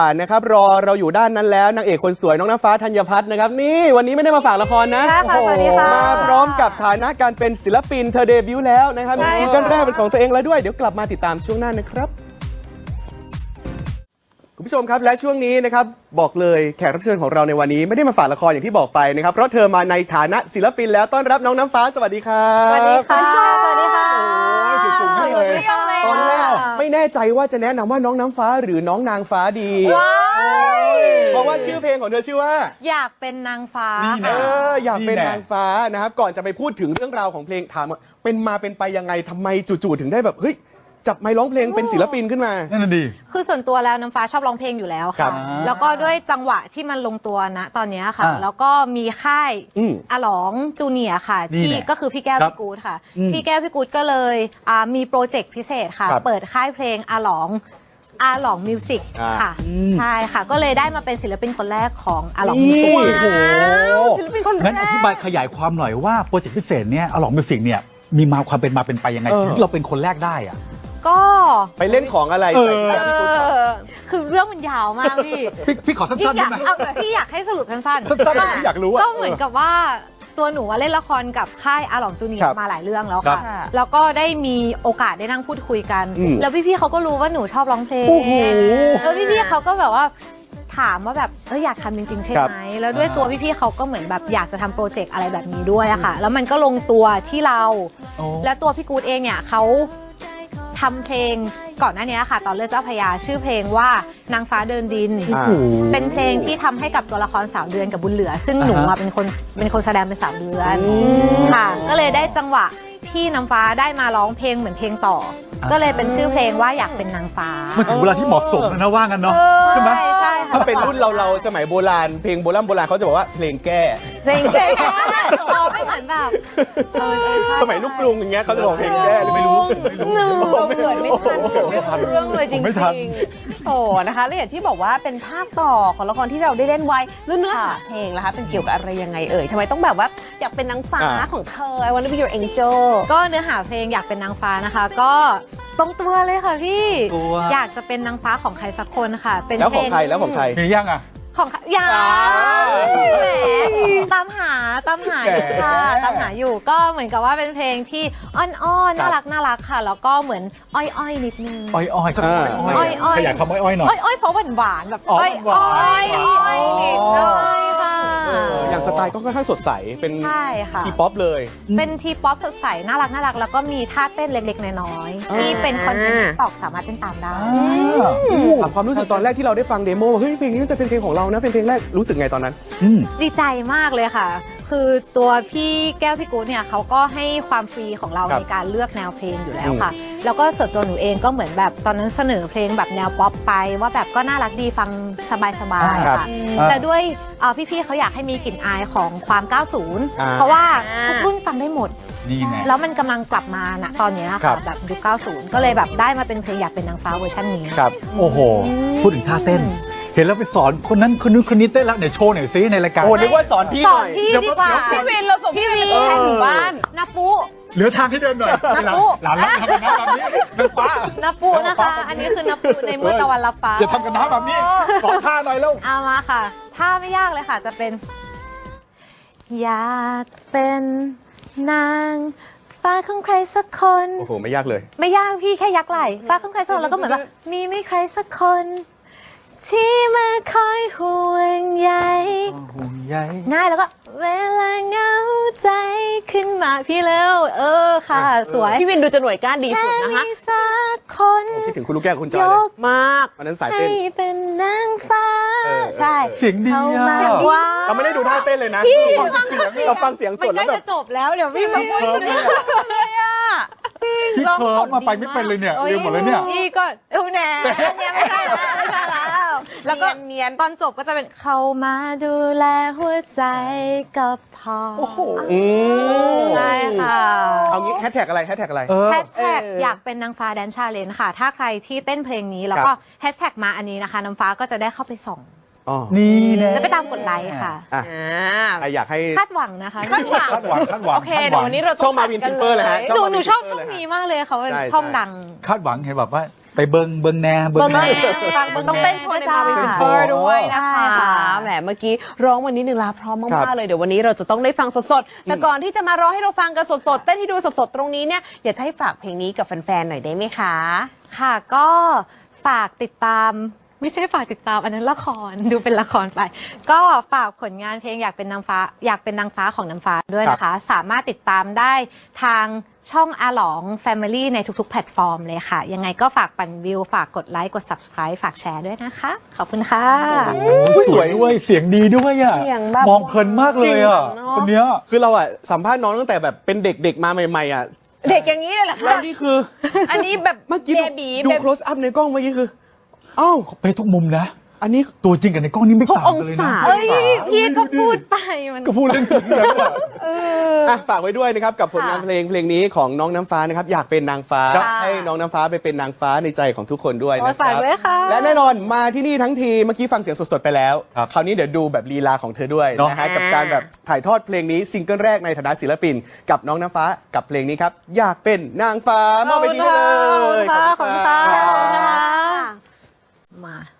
อ่านะครับรอเราอยู่ด้านนั้นแล้วนางเอกคนสวยน้องน้ำฟ้าธัญพัฒน์นะครับนี่วันนี้ไม่ได้มาฝากละครนะค่ะค่ะสวัสดีค่ะมาพร้อมกับฐานะการเป็นศิลปินเธอเดบิวต์แล้วนะครับใช่มีซิงเกิลแรกเป็นของตัวเองแล้วด้วยเดี๋ยวกลับมาติดตามช่วงหน้านะครับ คุณผู้ชมครับและช่วงนี้นะครับบอกเลยแขกรับเชิญของเราในวันนี้ไม่ได้มาฝากละครอย่างที่บอกไปนะครับเพราะเธอมาในฐานะศิลปินแล้วต้อนรับน้องน้ำฟ้าสวัสดีครับสวัสดีค่ะ สวัสดีค่ะ โอ้ยเสียงสูงมากเลย สวัสดีค่ะตอนแรก ไม่แน่ใจว่าจะแนะนำว่าน้องน้ำฟ้าหรือน้องนางฟ้าดี ว้ายเพราะว่าชื่อเพลงของเธอชื่อว่า อยากเป็นนางฟ้านี่เอนะ ออยากเป็นนี่แหละนางฟ้านะครับ ก่อนจะไปพูดถึงเรื่องราวของเพลงถามว่าเป็นมาเป็นไปยังไงทำไมจู่ๆถึงได้แบบเฮ้ย จับไมค์ร้องเพลงเป็นศิลปินขึ้นมา นั่นน่ะดี คือส่วนตัวแล้วน้ำฟ้าชอบร้องเพลงอยู่แล้วครัค่ะ บแล้วก็ด้วยจังหวะที่มันลงตัวนะตอนเนี้ยค่ะ อ่าแล้วก็มีค่ายอืมอาหลองจูเนียร์ค่ะ นี่ที่แหละก็คือพี่แก้วครับพี่กูดค่ะ อืมพี่แก้วพี่กูดก็เลยอ่ามีโปรเจกต์พิเศษค่ะ ครับเปิดค่ายเพลงอาหลองอาหลองมิวสิกอ่า ค่ะใช่ค่ะ ก็เลยได้มาเป็นศิลปินคนแรกของอาหลองมิวนี่สิก โอ้โหศิลปินคนแรงั้นอกธิบายขยายความหน่อยว่าโปรเจกต์พิเศษเนี่ยอลองมิวสิกเนี่ยมีมาความเป็นมาเป็นไปยังไงเออ ถึงเราเป็นคนแรกได้อะ ก็ไปเล่นของอะไรเออใส่เอพี่แก้วพี่กู๊ดอคือเรื่องมันยาวมากพี่ พี่พี่ขอพี่สั้นๆอได้ยากไหม เอาพี่อยากให้สรุปสั้นสั้นๆเลยอยากรู้อะก็เหมือนกับว่าตัวหนูอะเล่นละครกับค่ายอาหลองจูเนียครับร์มาหลายเรื่องแล้วครัค่ะบแล้วก็ได้มีโอกาสได้นั่งพูดคุยกัน อืมแล้วพี่ๆเขาก็รู้ว่าหนูชอบร้องเพลงโอ้โหแล้วพี่ๆเขาก็แบบว่าถามว่าแบบเอออยากทำจริงๆใช่ครับไหมแล้วด้วยตัวพี่ๆเขาก็เหมือนแบบอยากจะทำโปรเจกต์อะไรแบบนี้ด้วยอะค่ะ แล้วมันก็ลงตัวที่เรา โอ้ แล้วตัวพี่กูดเองเนี่ยเขา ทำเพลงก่อนหน้านี้ค่ะ ตอนเลือดเจ้าพระยาชื่อเพลงว่านางฟ้าเดินดิน อ่า เป็นเพลงที่ทำให้กับตัวละครสาวเดือนกับบุญเหลือ ซึ่งหนูอ่าอะฮะเป็นคนเป็นคนแสดงเป็นสาวเดือนค่ะ ก็เลยได้จังหวะที่น้ำฟ้าได้มาร้องเพลงเหมือนเพลงต่อก็เลยเป็นชื่อเพลงว่าอยากเป็นนางฟ้ามันถึงเวลาที่เหมาะสมแล้วนะว่ากันเนาะเออใช่ไหม ใช่ค่ะ ถ้าเป็นรุ่นเราเราสมัยโบราณ เพลงโบราณโบราณเขาจะบอกว่าเพลงแก้ เพลงแก่เราไม่เหมือนแบบเออเออใช่สมัยลูกกรุงอย่างเงี้ยเขาจะบอกเพลงแก้หรือไม่รู้หนูเกิดไม่ทันเกิดไม่ทันเรื่องเลยจริผมงไม่ทัน ๆโอ้นะคะแล้วอย่างที่บอกว่าเป็นภาคต่อของละครที่เราได้เล่นไว้แล้วเนื้อหาเพลงล่ะคะ เป็นเกี่ยวกับอะไรยังไงเอ่ยทำไมต้องแบบว่าอยากเป็นนางฟ้าอ่า ของเธอ I wanna be your angel ก็เนื้อหาเพลงอยากเป็นนางฟ้านะคะ ก็ตรงตัวเลยค่ะพี่ ตัว อยากจะเป็นนางฟ้าของใครสักคนค่ะ เป็นแล้วเพขลองงใครแล้วของใครมียังอะ ของใครอยาอ่าแหมตามหาตามหาอยู่ค่ะแหมตามหาอยู่ก็เหมือนกับว่าเป็นเพลงที่อ้อนๆ น่ารักน่ารักค่ะ แล้วก็เหมือนอ้อยๆ นิดนึง อ้อยอ้อยสักอ่าอ้อยอ้อยๆขยายคำอ้อยอ้อยหน่อยอ้อยๆเพราะหวานๆแบบอ๋ออ้อยหวานอ้อยอ้อยๆนิดนึง อ๋อใช่ค่ะอย่างสไตล์ก็ค่อนข้างสดใส เป็นใช่ค่ะ ทีป๊อปเลย เป็นทีป๊อปสดใส น่ารักน่ารักแล้วก็มีท่าเต้นเล็กๆ น้อยๆที่เป็นคอนเทนต์ตอกสามารถเต้นตามได้อ่าถามความรู้สึกตอนแรกที่เราได้ฟังเดโมว่าเฮ้ยเพลงนี้มันจะเป็นเพลงของเรานะเป็นเพลงแรกรู้สึกไงตอนนั้นอืมดีใจมากเลยค่ะ คือตัวพี่แก้วพี่กู๊ดเนี่ยเขาก็ให้ความฟรีของเราครับในการเลือกแนวเพลงอยู่แล้วค่ะ แล้วก็ส่วนตัวหนูเองก็เหมือนแบบตอนนั้นเสนอเพลงแบบแนวป๊อปไป ว่าแบบก็น่ารักดีฟังสบายๆครับค่ะอ่าแต่ด้วยเอ่อพี่ๆเขาอยากให้มีกลิ่นอายของความ อ่า 90 เพราะว่าทุกรุ่นฟังได้หมด นี่ไง แล้วมันกำลังกลับมาณตอนเนี้ยครัค่ะบ แบบยุค 90 ก็เลยแบบได้มาเป็นเพลงอยากเป็นนางฟ้าเวอร์ชันนี้ ครับ โอ้โห พูดถึงท่าเต้น เห็นแล้วไปสอนคนนั้นคนนู้นคนนี้เต้นแล้วไหนโชว์หน่อยซิในรายการ โอ้นึกว่าสอนพี่สหอน่นอย พี่เดี๋ยวดีกว่าเดี๋ยวพี่วินเราส่งพี่วีไปแทนหมู่บ้านนาปุ เหลือทางให้เดินหน่อยนับหลานปุ๊ หลานรับทำกันนะแบบนี้เป็นฟ้านาปุนะคะ อันนี้คือนาปุในเมื่อตะวันรับฟ้า อย่าทำกันนะแบบนี้สอนท่าหน่อยแล้ว เอามาค่ะถ้าไม่ยากเลยค่ะ จะเป็น อยากเป็นนางฟ้าของใครสักคน โอ้โห ไม่ยากเลย ไม่ยากพี่แค่ยักไหลฟ้าของใครสักคนแล้วก็เหมือนแบบมีไม่ใครสักคน ที่มาคอยห่วงใย ห่วงใยง่ายแล้วก็เวลาเหงา ใจขึ้นมาพี่เร็วเออค่ะ สวยพี่วินดูจะหน่วยก้านดีแค่สุดนะคะมีสักคนคิดถึงคุณลูกแก้วกับคุณจอยยเลยกมากวันนั้นสายให้เต้นเป็นนางฟ้าเออใช่เสียงดีเข้าอะมาว่าเราไม่ได้ดูท่าเต้นเลยนะเราฟังเสียงสมันดใกแล้ล้วแบจะบจบแล้วเดี๋ยวพี่มาพูดสุดเลยอะพี่เคิร์ฟมาไปไม่เป็นเลยเนี่ยลืมหมดเลยเนี่ยนี่ก็เอาแหน่เนี่ยไม่ใช่แล้วไม่ใช่ แล้วแล้วก็เนียนตอนจบก็จะเป็นเข้ามาดูแลหัวใจก็พอโอ้โหอืมใช่ค่ะเอางี้แฮชแท็กอะไรแฮชแท็กอะไรเออแฮชแท็กเออออยากเป็นนางฟ้าแดนชาเลนค่ะ ถ้าใครที่เต้นเพลงนี้แล้วคก็รับแฮชแท็กมาอันนี้นะคะน้ำฟ้าก็จะได้เข้าไปส่องอ๋อนี่แน่แล้วไปตามกดไลค์ค่ะอะอ่าใครอยากให้คาดหวังนะคะคาดหวังคาดหวังคาดหวังโอเคคาดหเดี๋วัยวงวันนี้เราช่ต้อองงมาผัดวินกันทิปเปอร์เลเลยฮะยหนูหนูชอบช่องนี้มากเลยเขาเป็นใช่ช่องใช่ดัง คาดหวังเห็นแบบว่า ไปเบิงเบิงแน่เบิเบิ้งงแน่แน่ ฟังต้องเต้นโชว์ในมาวินเป็นเฟโชอว์ร์ด้วยนะใช่คะค่ะแหม เมื่อกี้ร้องวันนี้หนึ่งลาพร้อมครัมากบ ๆเลย เดี๋ยววันนี้เราจะต้องได้ฟังสดๆ แต่ก่อนที่จะมาร้องให้เราฟังกันสดๆ เต้นให้ดูสดๆ ตรงนี้เนี่ย อยากจะให้ฝากเพลงนี้กับแฟนๆ หน่อยได้ไหมคะ ค่ะก็ฝากติดตาม ไม่ใช่ฝากติดตามอันนั้นละครดูเป็นละครไป ก็ฝากผลงานเพลงอยากเป็นนางฟ้า อยากเป็นนางฟ้าของน้ำฟ้าด้วยนะคะ สามารถติดตามได้ทางช่องอาหลอง Family ในทุกๆ แพลตฟอร์มเลยค่ะ ยังไงก็ฝากปั่นวิว ฝากกดไลค์กด Subscribe ฝากแชร์ด้วยนะคะ ขอบคุณค่ะโอ้ยสวยด้วยเสียงดีด้วยอะเสียงแบบมองเพลินมากเลยอะจริงเนอะคนเนี้ยคือเราอะสัมภาษณ์น้องตั้งแต่แบบเป็นเด็กๆมาใหม่ๆอะเด็กอย่างนี้เลยเหรอแล้วคะนี่คือ อันนี้แบบเมื่อกี้เบดูบีดูเบบี close up ในกล้องเมื่อกี้คือ อ้าวไปทุกมุมนะ อันนี้ตัวจริงกับในกล้องนี่ไม่ทุกต่างกันเลยองศานะเอ้ยพี่ก็พูดไปมันก็พูดเรื่องจริงแล้วอะ อะฝากไว้ด้วยนะครับกับผลงานค่ะเพลงเพลงนี้ของน้องน้ำฟ้านะครับอยากเป็นนางฟ้า ค่ะให้น้องน้ำฟ้าไปเป็นนางฟ้าในใจของทุกคนด้วยโอ้นะยคฝากรับด้วยค่ะ และแน่นอนมาที่นี่ทั้งทีเมื่อกี้ฟังเสียงสดๆไปแล้ว ครับคราวนี้เดี๋ยวดูแบบลีลาของเธอด้วยเนอะนะฮะกับการแบบถ่ายทอดเพลงนี้ซิงเกิลแรกในฐานะศิลปิน กับน้องน้ำฟ้ากับเพลงนี้ครับอยากเป็นนางฟ้ามอบไปที่นี่เลย ขอบคุณค่ะขอบคุณค่ะ ข